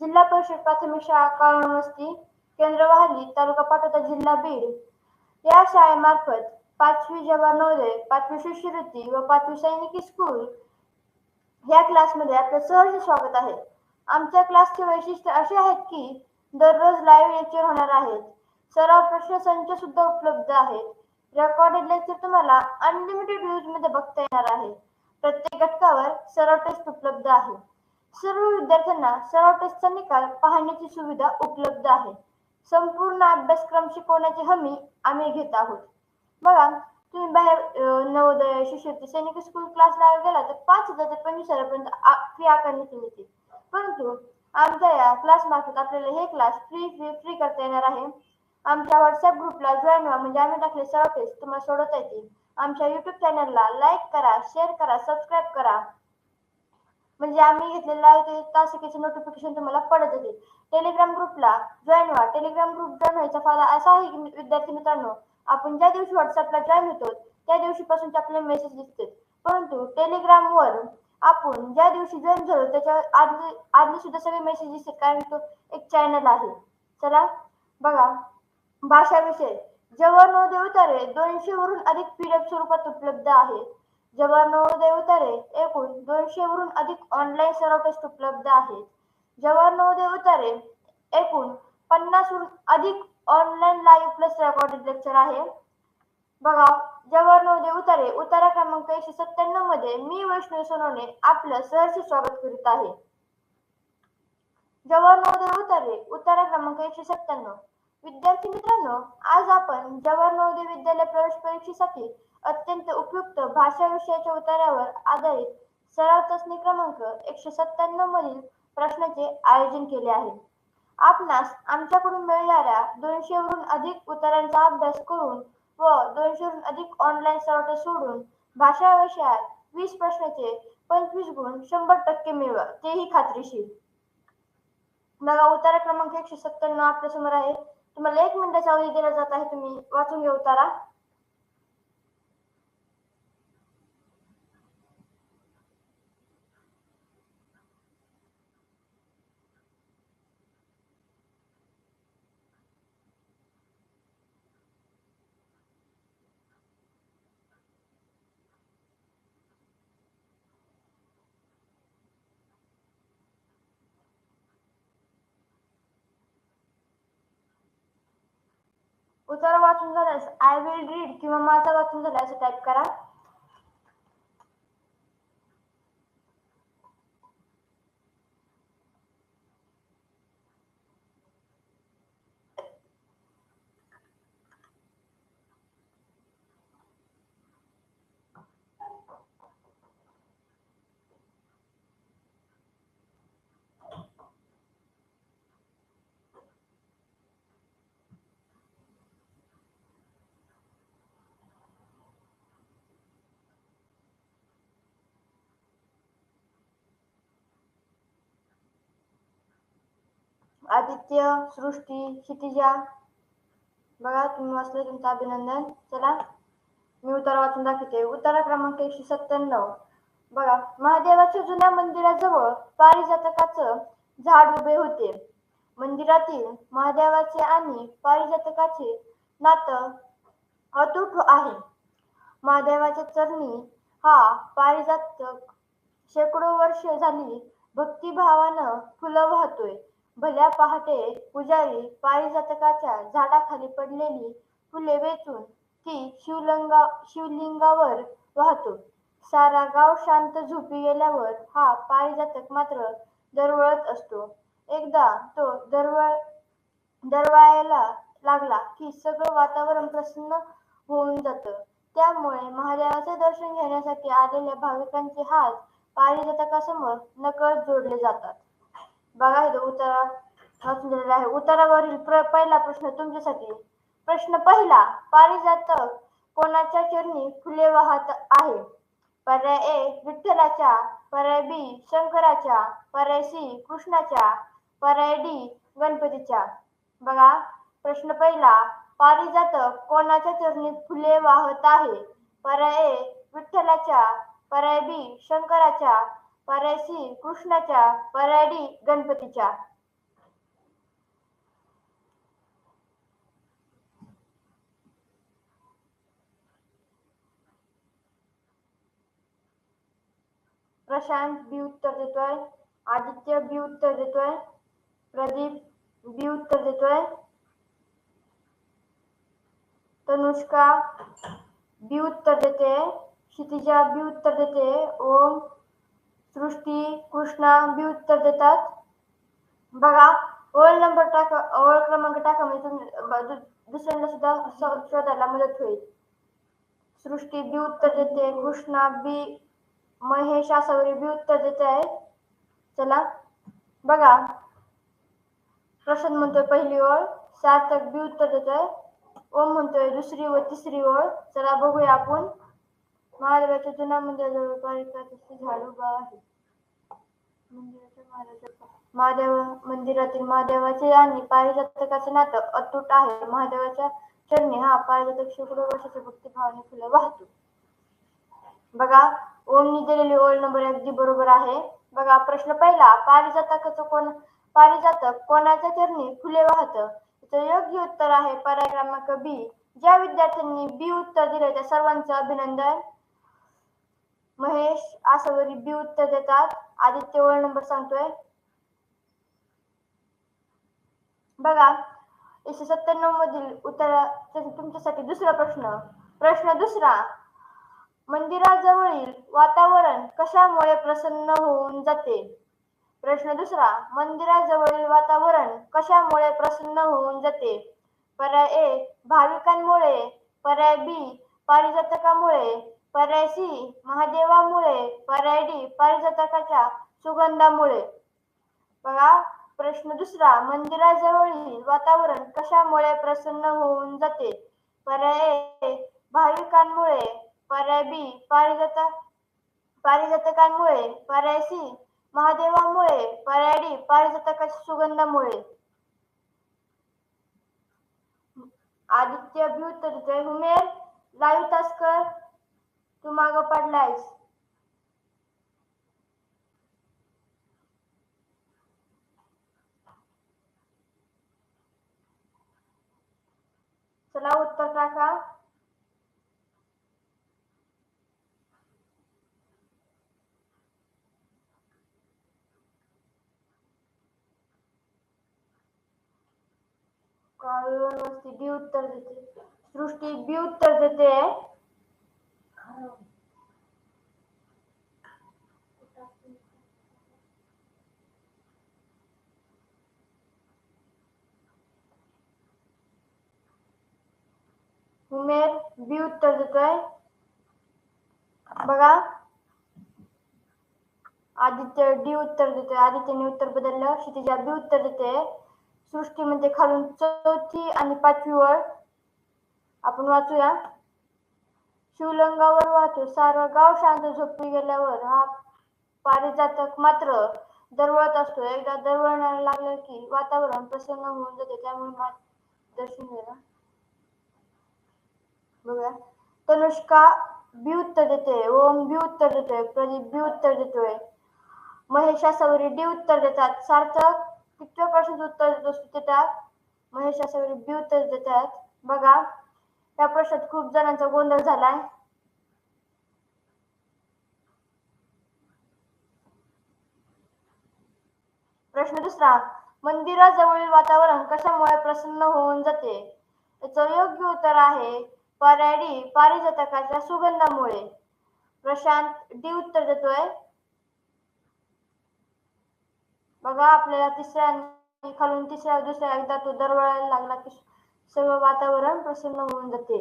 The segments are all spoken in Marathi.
जिल्हा परिषद प्राथमिक शाळा काळवस्ती केंद्र वाहली तालुका पाटोदा जिल्हा बीड. या शाळेमार्फत पाचवी जवाहर नवोदय पाचवी शिष्यवृत्ती व पाचवी सैनिकी स्कूल या क्लासमध्ये आपलं सहर्ष स्वागत आहे. आमच्या क्लासचे वैशिष्ट्य असे आहेत की दररोज लाईव्ह लेक्चर होणार आहेत. सराव प्रश्न संच सुद्धा उपलब्ध आहेत. रेकॉर्डेड लेक्चर तुम्हाला अनलिमिटेड व्ह्यूजमध्ये बघता येणार आहे. प्रत्येक घटकावर सराव टेस्ट उपलब्ध आहे. सर्व विद्यार्थ्यांना सराव टेस्टचा निकाल पाहण्याची सुविधा उपलब्ध आहे. संपूर्ण अभ्यासक्रम शिकवण्याची हमी आम्ही घेत आहोत. बघा तुम्ही बाहेर नवोदय शिष्यवृत्ती सैनिक स्कूल क्लासला गेला तर पाच हजार ते पंचवीस हजारापर्यंत फी आकारण्यात येते परंतु आमच्या या क्लास मार्फत आपल्याला हे क्लास फ्री फ्री फ्री करता येणार आहे. आमच्या व्हॉट्सअप ग्रुपला जॉईन व्हा म्हणजे आम्ही टाकले सर्व टेस्ट तुम्हाला सोडवता येतील. आमच्या युट्यूब चॅनलला लाईक करा शेअर करा सबस्क्राईब करा. म्हणजे आम्ही घेतलेला लाईव्ह तासिकेचे नोटिफिकेशन तुम्हाला पडत येतील टेलिग्राम ग्रुपला जॉईन व्हा. टेलिग्राम ग्रुप जॉईन व्हायचा फायदा असा आहे की विद्यार्थी मित्रांनो आपण ज्या दिवशी व्हॉट्सअपला जॉईन होतो त्या दिवशीपासून आपले मेसेज दिसते. परंतु टेलिग्रामवर आपण ज्या दिवशी जॉईन झालो त्याच्या आधी आधी सुद्धा सगळे मेसेज दिसतात. कारण तो एक चॅनल आहे. चला बघा. भाषा विषय. जवळ नऊ देवतारे दोनशे वरून अधिक पीडीएफ स्वरूपात उपलब्ध आहे. जवाहर नवोदय उतारे एकूण दोनशे वरून अधिक ऑनलाईन सराव टेस्ट उपलब्ध आहेत. जवाहर नवोदय उतारे एकूण पन्नासवरून अधिक online live plus recorded lecture आहे. बघा जवाहर नवोदय उतारे उतारा क्रमांक एकशे सत्त्याण्णवमध्ये मी वैष्णव सोनवणे आपलं सहर्ष स्वागत करीत आहे. जवाहर नवोदय उतारे उतारा क्रमांक एकशे सत्त्याण्णव. विद्यार्थी मित्रांनो आज आपण जवाहर नवोदय विद्यालय प्रवेश परीक्षेसाठी अत्यंत उपयुक्त भाषा विषयाच्या उतारावर आधारित सराव चाचणी क्रमांक एकशे सत्त्याण्णव मधील प्रश्नाचे आयोजन केले आहे. आपणास आमच्याकडून मिळणाऱ्या दोनशेवरून अधिक उतारांचा अभ्यास करून व दोनशेवरून अधिक ऑनलाईन सराव सोडून भाषा विषयात वीस प्रश्नाचे पंचवीस गुण शंभर टक्के मिळवा तेही खात्रीशीर. बघा उतारा क्रमांक एकशे सत्त्याण्णव आपल्यासमोर आहे. तुम्हाला एक मिनिटाचा अवधी दिला जात आहे तुम्ही वाचून घ्या उतारा. उतारा वाचून झाल्यास आय विल रीड किंवा माझा वाचून झाला असं टाईप करा. आदित्य सृष्टी क्षितिजा. बघा तुम्ही वाचले तुमचं अभिनंदन. चला मी उतारा वाचून दाखवते. उतारा क्रमांक एकशे सत्त्याण्णव. बघा महादेवाच्या जुन्या मंदिराजवळ पारिजातकाचं झाड उभे होते. मंदिरातील महादेवाचे आणि पारिजातकाचे नातं अतूट आहे. महादेवाच्या चरणी हा पारिजातक शेकडो वर्ष झाली भक्तिभावानं फुलं वाहतोय. भल्या पहाटे पुजारी पारिजातकाच्या झाडाखाली पडलेली फुले वेचून ती शिवलिंगा शिवलिंगावर वाहतो. सारा गाव शांत झोपी गेल्यावर हा पारिजातक मात्र दरवळत असतो. एकदा तो दरवळ दरवाळायला लागला की सगळं वातावरण प्रसन्न होऊन जातं. त्यामुळे महादेवाचे दर्शन घेण्यासाठी आलेल्या भाविकांचे हात पारिजातकासमोर नकळत जोडले जातात. बघा इथं उतारा. वाचून आहे. उतारावरील प्र पहिला प्रश्न तुमच्यासाठी. प्रश्न पहिला पारिजातक कोणाच्या चरणी फुले वाहत आहे? पर्याय ए विठ्ठलाच्या. पर्याय बी शंकराच्या. पर्याय सी कृष्णाच्या. पर्याय डी गणपतीच्या. बघा प्रश्न पहिला पारिजातक कोणाच्या चरणी फुले वाहत आहे? पर्याय ए विठ्ठलाच्या. पर्याय बी शंकराच्या. परसी कृष्णाच्या पराडी गणपतीच्या. प्रशांत बी उत्तर देतोय, आदित्य बी उत्तर देतोय, प्रदीप बी उत्तर देतोय, तनुष्का बी उत्तर देते, क्षितिजा बी उत्तर देते, ओम सृष्टी, कृष्णा बी उत्तर देतात. बघा, ओळ नंबर टाका, ओळ क्रमांक टाका, म्हणजे दुसऱ्यांना सुद्धा शोधायला मदत होईल. सृष्टी बी उत्तर देते, कृष्णा बी महेश आसावरी बी उत्तर देते आहे. चला, बघा. प्रशांत म्हणतोय पहिली ओळ, सार्थक बी उत्तर देतोय. ओम म्हणतोय दुसरी व तिसरी ओळ. चला, बघूया आपण. महादेवाच्या जुना मंदिराजवळ पारिजाताचे झाड उभा आहे. मंदिराच्या महादेव मंदिरातील महादेवाचे आणि पारिजातकाचे नातं अतूट आहे. महादेवाच्या चरणी हा पारिजातक शेकडो वर्षाच्या भक्तीभावाने फुले वाहतो. बघा ओमनी दिलेली ओळ नंबर अगदी बरोबर आहे. बघा प्रश्न पहिला पारिजातकाचं कोण पारिजातक कोणाच्या चरणी फुले वाहत? याचं योग्य उत्तर आहे पर्याय क्रमांक बी ज्या विद्यार्थ्यांनी बी उत्तर दिले त्या सर्वांचं अभिनंदन. महेश आसावरी बी उत्तर देतात आदित्य ओळ नंबर सांगतोय. बघा एकशे सत्त्याण्णव मधील उत्तर तुमच्यासाठी दुसरा प्रश्न. प्रश्न दुसरा मंदिराजवळील वातावरण कशामुळे प्रसन्न होऊन जाते? प्रश्न दुसरा मंदिराजवळील वातावरण कशामुळे प्रसन्न होऊन जाते? पर्याय ए भाविकांमुळे पर्याय बी पारिजातकामुळे परैसी महादेवामुळे पर्याय पारिजातकाच्या सुगंधामुळे. बघा प्रश्न दुसरा मंदिराजवळील वातावरण कशामुळे प्रसन्न होऊन जाते? पर्याय भाविकांमुळे पर्याय बी पारिजातक पारिजातकांमुळे पर्याय सी महादेवामुळे पर्याय डी पारिजातकाच्या सुगंधामुळे. आदित्य बी जय हुमेर लाईव्ह तासकर तू माग पडलायस. चला उत्तर टाका. काळून बी उत्तर देते. सृष्टी बी उत्तर देते. उमेर बी उत्तर देतोय बघा. आदित्य डी उत्तर देतोय. आदित्यने उत्तर बदललं. क्षितिजा बी उत्तर देते सृष्टीमध्ये खालून चौथी आणि पाचवी ओळ. आपण वाचूया. शिवलिंगावर वाहतो. सारं गाव शांत झोपी गेल्यावर हा पारिजातक मात्र दरवळत असतो. एकदा दरवळणारा लागलं की वातावरण प्रसन्न होऊन जाते. त्यामुळे मा- दर्शन घ्यायला बघा तनुष्का बी उत्तर देते. ओम बी उत्तर देतोय. प्रदीप बी उत्तर देतोय. महेशा सवरी डी उत्तर देतात. सार्थक कितव्या प्रश्नाचं उत्तर देतो असतो. त्याच्यात महेशा सवरी बी उत्तर देतात. बघा. त्या प्रश्नात खूप जणांचा गोंधळ झालाय. प्रश्न दुसरा मंदिराजवळील वातावरण कशामुळे प्रसन्न होऊन जाते? याचं योग्य उत्तर आहे पराडी पारिजातकाच्या सुगंधामुळे. प्रशांत डी उत्तर देतोय. बघा आपल्याला तिसऱ्या खालून तिसऱ्या दुसऱ्या एकदा तो दरवळायला लागला की सर्व वातावरण प्रसन्न होऊन जाते.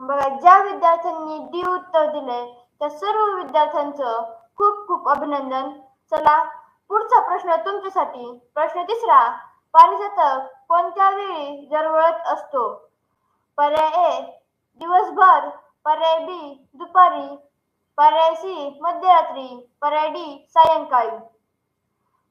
बघा ज्या विद्यार्थ्यांनी डी उत्तर दिले त्या सर्व विद्यार्थ्यांचं खूप खूप अभिनंदन. चला पुढचा प्रश्न तुमच्यासाठी. प्रश्न तिसरा पारिजातक कोणत्या वेळी जरवळत असतो? पर्याय ए दिवसभर. पर्याय बी दुपारी. पर्याय सी मध्यरात्री. पर्याय डी सायंकाळी.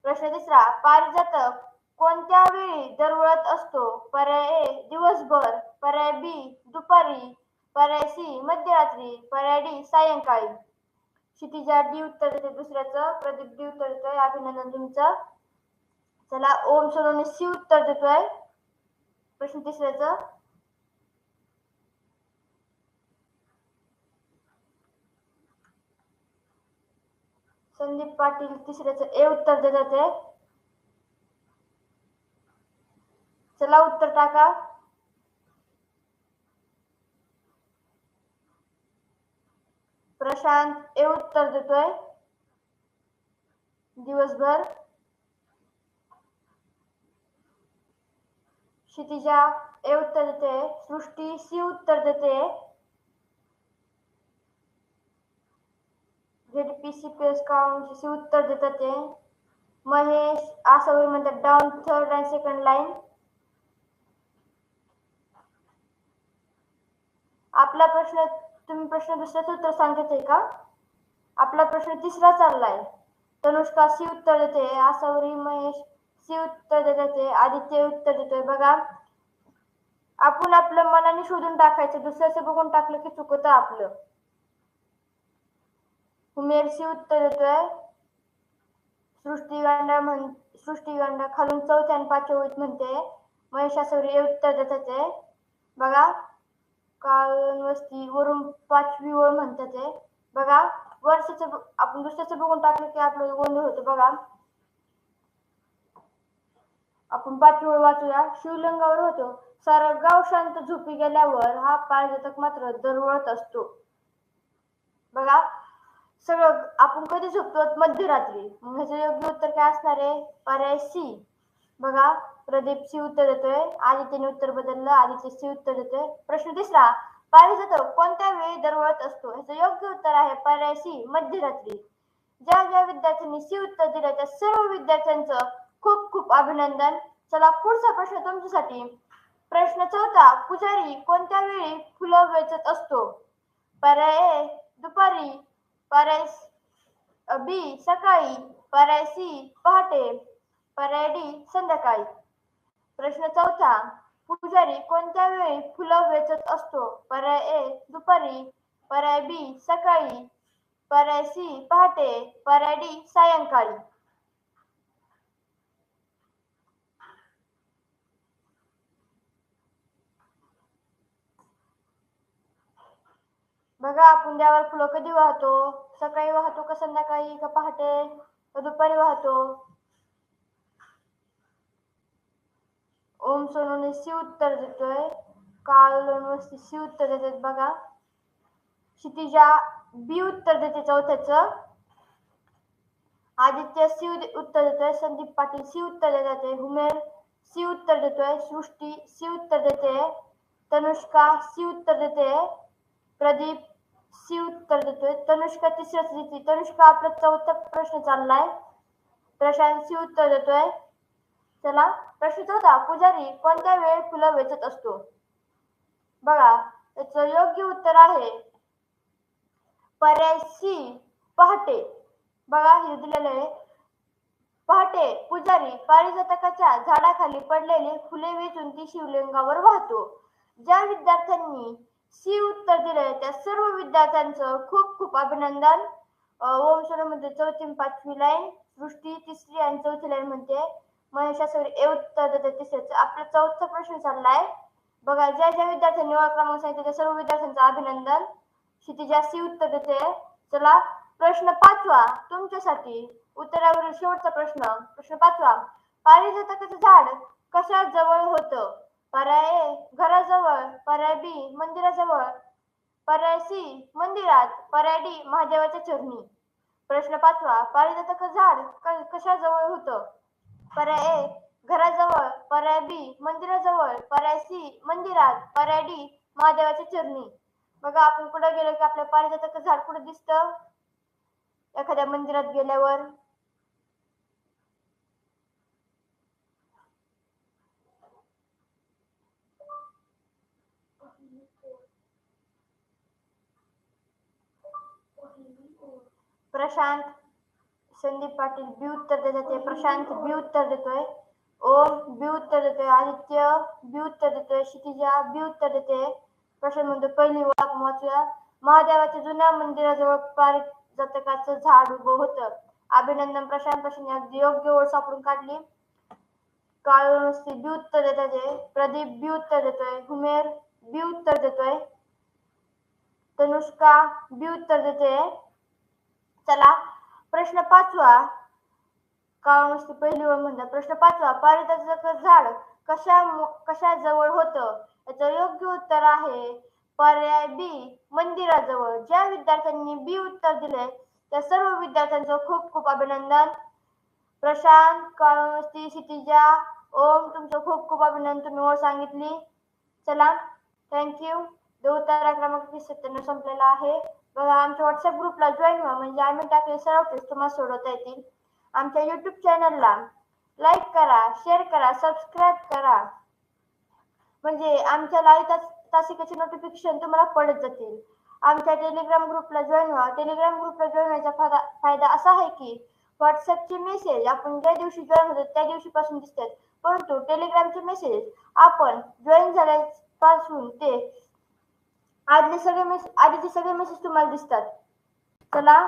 प्रश्न तिसरा पारिजातक कोणत्या वेळी दरवळत असतो? पर्याय ए दिवसभर पर्याय बी दुपारी पर्याय सी मध्यरात्री पर्याय डी सायंकाळी. क्षितिजा डी उत्तर देते दुसऱ्याचं प्रदीप डी उत्तर देतोय अभिनंदन तुमचं. चला ओम सोनवणे सी उत्तर देतोय प्रश्न तिसऱ्याचं. संदीप पाटील तिसऱ्याचं ए उत्तर देतात आहे चला उत्तर टाका. प्रशांत ए उत्तर देतोय. दिवसभर. क्षितिजा ए उत्तर देते. सृष्टी सी उत्तर देते. झेडपीसीपीएस काउंट सी उत्तर देतात ते. महेश असं म्हणतात. Down third and second line आपला प्रश्न तुम्ही प्रश्न दुसऱ्याच उत्तर सांगते का? आपला प्रश्न तिसरा चाललाय. तनुष्का सी उत्तर देते आसावरी महेश सी उत्तर देते आदित्य उत्तर देतोय. बघा आपण आपलं मनाने शोधून टाकायचं दुसऱ्याचं बघून टाकलं की चुकतं आपलं. उमेर सी उत्तर देतोय. सृष्टीगांडा म्हण सृष्टीगांडा खालून चौथ्या आणि पाचव्या म्हणते. महेश आसावरी हे उत्तर देतात आहे बघा काळण वस्ती वरून पाचवी ओळ म्हणतात ते बघा वर्षाचं आपण दुसऱ्याचं बघून टाकलं की आपलं गोंधळ होत बघा. आपण पाचवी ओळ वाचूया. शिवलिंगावर होतो. सारा गाव शांत झोपी गेल्यावर हा पारिजातक मात्र दरवळत असतो. बघा सगळं आपण कधी झोपतो? मध्यरात्री. मग ह्याचं योग्य उत्तर काय असणार आहे? पर्याय सी. बघा प्रदीप सी उत्तर देतोय आदित्यने उत्तर बदललं आदित्य सी उत्तर देतोय. प्रश्न तिसरा पारिजातक कोणत्या वेळी दरवळत असतो? ह्याचं योग्य उत्तर आहे पर्याय सी मध्यरात्री. ज्या ज्या विद्यार्थ्यांनी सी उत्तर दिलं त्या सर्व विद्यार्थ्यांचं खूप खूप अभिनंदन. चला पुढचा प्रश्न तुमच्यासाठी. प्रश्न चौथा पुजारी कोणत्या वेळी फुलं वेचत असतो? पर्याय ए दुपारी. पर्याय बी सकाळी. पर्याय सी पहाटे. पर्याय डी संध्याकाळी. प्रश्न चौथा पुजारी कोणत्या वेळी फुलं वेचत असतो? पर्याय ए दुपारी पर्याय बी सकाळी पर्याय सी पहाटे पर्याय डी सायंकाळी. बघा आपण देवावर फुलं कधी वाहतो? सकाळी वाहतो का संध्याकाळी का पहाटे? का दुपारी वाहतो? ओम सोनूने सी उत्तर देतोय. काल लोणवस्ती सी उत्तर देतात बघा. क्षितिजा बी उत्तर देते चौथ्याचं. आदित्य सी उत्तर देतोय. संदीप पाटील सी उत्तर देतात हुमेर सी उत्तर देतोय. सृष्टी सी उत्तर देते. तनुष्का सी उत्तर देते. प्रदीप सी उत्तर देतोय. तनुष्का तिसऱ्याच देते तनुष्का आपला चौथा प्रश्न चाललाय. प्रशांत सी उत्तर देतोय. चला प्रश्न होता. पुजारी कोणत्या वेळ फुलं वेचत असतो? बघा त्याचं योग्य उत्तर आहे. पर्याय सी पहाटे. बघा हे दिलेलं आहे. पहाटे पुजारी पारिजातकाच्या झाडाखाली पडलेली फुले वेचून ती शिवलिंगावर वाहतो. ज्या विद्यार्थ्यांनी सी उत्तर दिले त्या सर्व विद्यार्थ्यांचं खूप खूप अभिनंदन. अं, ओममध्ये चौथी पाचवी लाईन. सृष्टी तिसरी आणि चौथी लाईन म्हणते. महेशा ए उत्तर देते तिसऱ्याचं आपला चौथा प्रश्न चाललाय. बघा ज्या ज्या विद्यार्थ्यांनी निवड क्रमांक सांगितले त्या सर्व विद्यार्थ्यांचं अभिनंदन. क्षितिजा सी उत्तर देते. चला प्रश्न पाचवा. तुमच्यासाठी उत्तरावरील शेवटचा प्रश्न. प्रश्न पाचवा. पारिजातकाचं झाड कशा जवळ होतं? पर्याय ए घराजवळ. पर्याय बी मंदिराजवळ. पर्याय सी मंदिरात. पर्याय डी महादेवाच्या चरणी. प्रश्न पाचवा. पारिजातक झाड कशाजवळ होतं? पर्याय घराजवळ पर्याय बी मंदिराजवळ पर्याय सी मंदिरात पर्याय डी महादेवाच्या चरणी. बघा आपण कुठे गेलो की आपल्या पारिजातक झाड कुठे दिसतं? एखाद्या मंदिरात गेल्यावर. प्रशांत. संदीप पाटील बी उत्तर देतात आहे. प्रशांत बी उत्तर देतोय ओम बी उत्तर देतोय आदित्य बी उत्तर देतोय क्षितिजा बी उत्तर देते प्रशांत म्हणतो पहिली ओळख वाचूया महादेवाच्या जुन्या मंदिराजवळ पारिजातकाचं झाड उभं होतं अभिनंदन प्रशांत प्रशांत अगदी योग्य ओळ सापडून काढली काळुस्ती बी उत्तर देतात आहे. प्रदीप बी उत्तर देतोय हुमेर बी उत्तर देतोय तनुष्का बी उत्तर देते चला प्रश्न पाचवा. काळ नुसती पहिली ओळ म्हणतात. प्रश्न पाचवा पारितोषिक झाड कशा कशाजवळ होतं? याचं योग्य उत्तर आहे पर्याय बी मंदिराजवळ. ज्या विद्यार्थ्यांनी बी उत्तर दिले त्या सर्व विद्यार्थ्यांचं खूप खूप अभिनंदन. प्रशांत काळमस्ती क्षितिजा ओम तुमचं खूप खूप अभिनंदन. तुम्ही ओळ सांगितली. चला थँक्यू उत्तर क्रमांक सत्त्याण्णव संपलेला आहे. आमच्या व्हॉट्सअप ग्रुपला जॉईन व्हा. म्हणजे आम्ही टाकले सर्व टेस्ट तुम्हाला सोडवता येतील. आमच्या युट्यूब चॅनलला लाईक करा शेअर करा सबस्क्राईब करा. म्हणजे आमच्या लाईव्ह तासिकेचे नोटिफिकेशन तुम्हाला पडत जातील. आमच्या टेलिग्राम ग्रुपला जॉईन व्हा. टेलिग्राम ग्रुपला जॉईन व्हायचा फायदा फायदा असा आहे की व्हॉट्सअपचे मेसेज आपण ज्या दिवशी जॉईन होतो त्या दिवशीपासून दिसतात. परंतु टेलिग्रामचे मेसेज आपण जॉईन झाल्यापासून ते आदले सगळे मेसेज आधीचे सगळे मेसेज तुम्हाला दिसतात. चला.